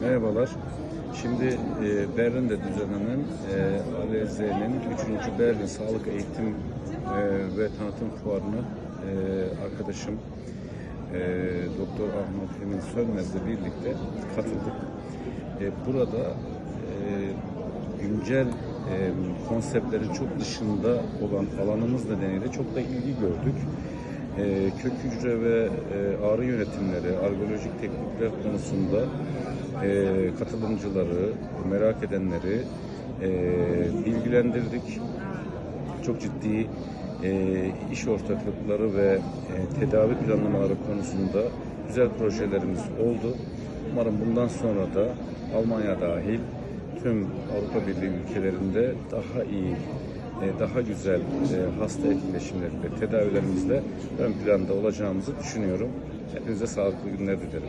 Merhabalar. Şimdi e, Berlin'de düzenlenen e, ALZ'nin 3. Berlin Sağlık Eğitim e, ve Tanıtım Fuarı'na e, arkadaşım e, Doktor Ahmet Emin Sönmez'le birlikte katıldık. E, burada e, güncel e, konseptlerin çok dışında olan alanımız nedeniyle çok da ilgi gördük. E, kök hücre ve e, ağrı yönetimleri, argeolojik teknikler konusunda e, katılımcıları, merak edenleri e, bilgilendirdik. Çok ciddi iş ortaklıkları ve tedavi planlamaları konusunda güzel projelerimiz oldu. Umarım bundan sonra da Almanya dahil tüm Avrupa Birliği ülkelerinde daha iyi, daha güzel e, hasta etkileşimleri ve tedavilerimizle ön planda olacağımızı düşünüyorum. Hepinize sağlıklı günler dilerim.